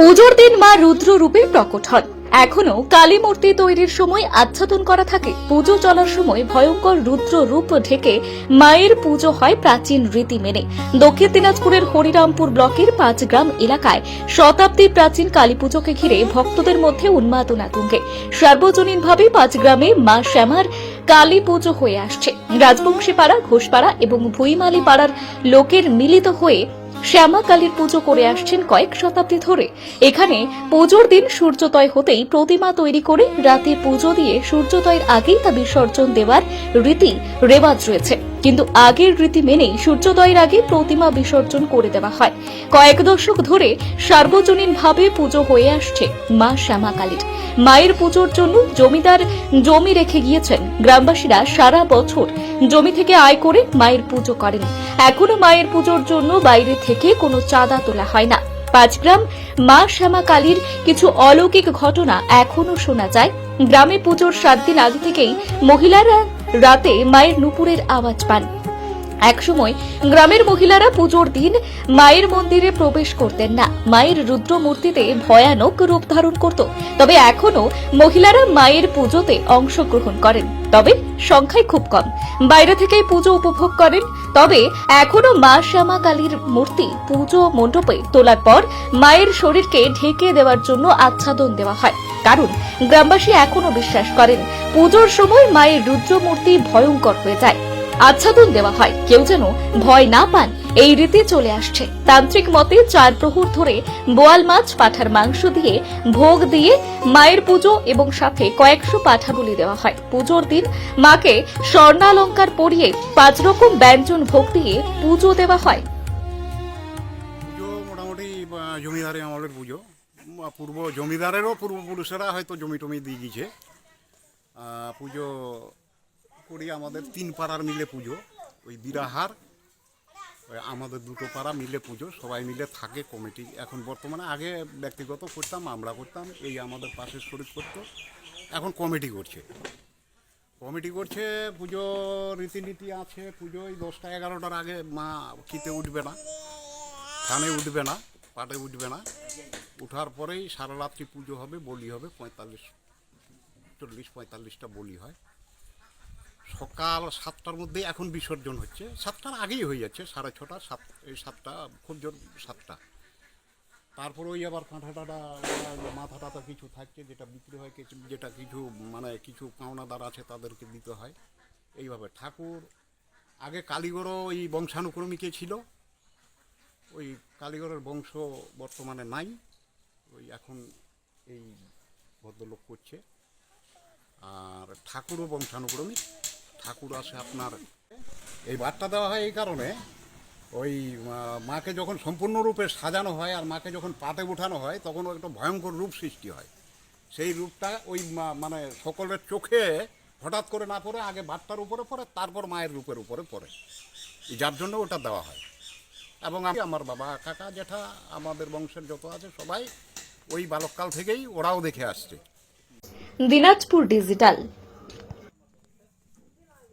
পুজোর দিন মা রুদ্র রূপে প্রকট হন। এখনও কালী মূর্তি তৈরির সময় আচ্ছাদন করা থাকে। পুজো চলার সময় ভয়ঙ্কর রুদ্র রূপ ঢেকে মায়ের পুজো হয় প্রাচীন রীতি মেনে। দক্ষিণ দিনাজপুরের হরিরামপুর ব্লকের পাঁচ গ্রাম এলাকায় শতাব্দী প্রাচীন কালী পুজোকে ঘিরে ভক্তদের মধ্যে উন্মাদনা তুঙ্গে। সার্বজনীনভাবে পাঁচ গ্রামে মা শ্যামার কালী পুজো হয়ে আসছে। রাজবংশী পাড়া ঘোষপাড়া এবং ভুইমালি পাড়ার লোকের মিলিত হয়ে শ্যামা কালীর পুজো করে আসছেন কয়েক শতাব্দী ধরে। এখানে পুজোর দিন সূর্যোদয় হতেই প্রতিমা তৈরি করে রাতে পুজো দিয়ে সূর্যোদয়ের আগেই তা বিসর্জন দেওয়ার রীতি রেওয়াজ রয়েছে। কিন্তু আগের রীতি মেনেই সূর্যোদয়ের আগে প্রতিমা বিসর্জন করে দেওয়া হয়। কয়েক দশক ধরে সার্বজনীনভাবে পুজো হয়ে আসছে মা শ্যামা কালীর মায়ের পুজোর জন্য জমিদার জমি রেখে গিয়েছেন গ্রামবাসীরা সারা বছর। জমি থেকে আয় করে মায়ের পুজো করেন। এখনও মায়ের পুজোর জন্য বাইরে থেকে কোনো চাঁদা তোলা হয় না। পাঁচগ্রাম মা শ্যামা কালীর কিছু অলৌকিক ঘটনা এখনও শোনা যায়। গ্রামে পুজোর সাত দিন আগে থেকেই মহিলারা রাতে মায়ের নুপুরের আওয়াজ পান। একসময় গ্রামের মহিলারা পুজোর দিন মায়ের মন্দিরে প্রবেশ করতেন না। মায়ের রুদ্র মূর্তিতে ভয়ানক রূপ ধারণ করত। তবে এখনও মহিলারা মায়ের পুজোতে অংশগ্রহণ করেন। তবে সংখ্যায় খুব কম। বাইরে থেকে পুজো উপভোগ করেন। তবে এখনও মা শ্যামা কালীর মূর্তি পুজো মণ্ডপে তোলার পর মায়ের শরীরকে ঢেকে দেওয়ার জন্য আচ্ছাদন দেওয়া হয়। কারণ গ্রামবাসী এখনও বিশ্বাস করেন, পুজোর সময় মায়ের রুদ্র মূর্তি ভয়ঙ্কর হয়ে যায়। আচ্ছাদন দেওয়া হয়। কেউ যেন ভয় না পান, এই রীতি চলে আসছে। তান্ত্রিক মতে চার প্রহর ধরে বোয়াল মাছ, পাঠার মাংস দিয়ে ভোগ দিয়ে মায়ের পুজো এবং সাথে কয়েকশো পাঠা বলি দেওয়া হয়। পুজোর দিন মাকে স্বর্ণালঙ্কার পরিয়ে পাঁচ রকম ব্যঞ্জন ভোগ দিয়ে পুজো দেওয়া হয়। আমলের পুজো। পূর্ব জমিদারেরও পূর্বপুরুষেরা হয়তো জমি টমি দিয়ে গিয়েছে। পুজো করি আমাদের তিন পাড়ার মিলে পুজো। ওই বিরাহার, ওই আমাদের দুটো পাড়া মিলে পুজো, সবাই মিলে থাকে কমিটি। এখন বর্তমানে আগে ব্যক্তিগত করতাম, আমরা করতাম, এই আমাদের পাশের শরীর করতো। এখন কমিটি করছে। কমিটি করছে, পুজো রীতিনীতি আছে পুজো ওই দশটা এগারোটার আগে মা কিতে উঠবে না, থানে উঠবে না, পাটে উঠবে না। উঠার পরেই সারা রাত্রি পুজো হবে, বলি হবে, পঁয়তাল্লিশ, চল্লিশ, পঁয়তাল্লিশটা বলি হয়। সকাল সাতটার মধ্যে এখন বিসর্জন হচ্ছে। সাতটার আগেই হয়ে যাচ্ছে, সাড়ে ছটা, সাত, এই সাতটা, খুব জোর সাতটা। তারপর ওই আবার কাঁঠা টাটা মাথা টাথা কিছু থাকছে, যেটা বিক্রি হয়, কিছু, যেটা কিছু মানে কিছু পাওনাদার আছে তাদেরকে দিতে হয়। এইভাবে ঠাকুর, আগে কালীগড়ও ওই বংশানুক্রমিকে ছিল। ওই কালীগড়ের বংশ বর্তমানে নাই। ওই এখন এই ভদ্রলোক করছে। আর ঠাকুরও বংশানুক্রমিক। ঠাকুর আসে আপনার। এই বার্তা দেওয়া হয় এই কারণে, ওই মাকে যখন সম্পূর্ণরূপে সাজানো হয় আর মাকে যখন পাতে উঠানো হয় তখন একটা ভয়ঙ্কর রূপ সৃষ্টি হয়। সেই রূপটা ওই মানে সকলের চোখে হঠাৎ করে না পড়ে, আগে বার্তার উপরে পড়ে, তারপর মায়ের রূপের উপরে পড়ে। যার জন্য ওটা দেওয়া হয়। এবং আমি, আমার বাবা, কাকা, জেঠা, আমাদের বংশের যত আছে সবাই ওই বালককাল থেকেই ওরাও দেখে আসছে। দিনাজপুর ডিজিটাল।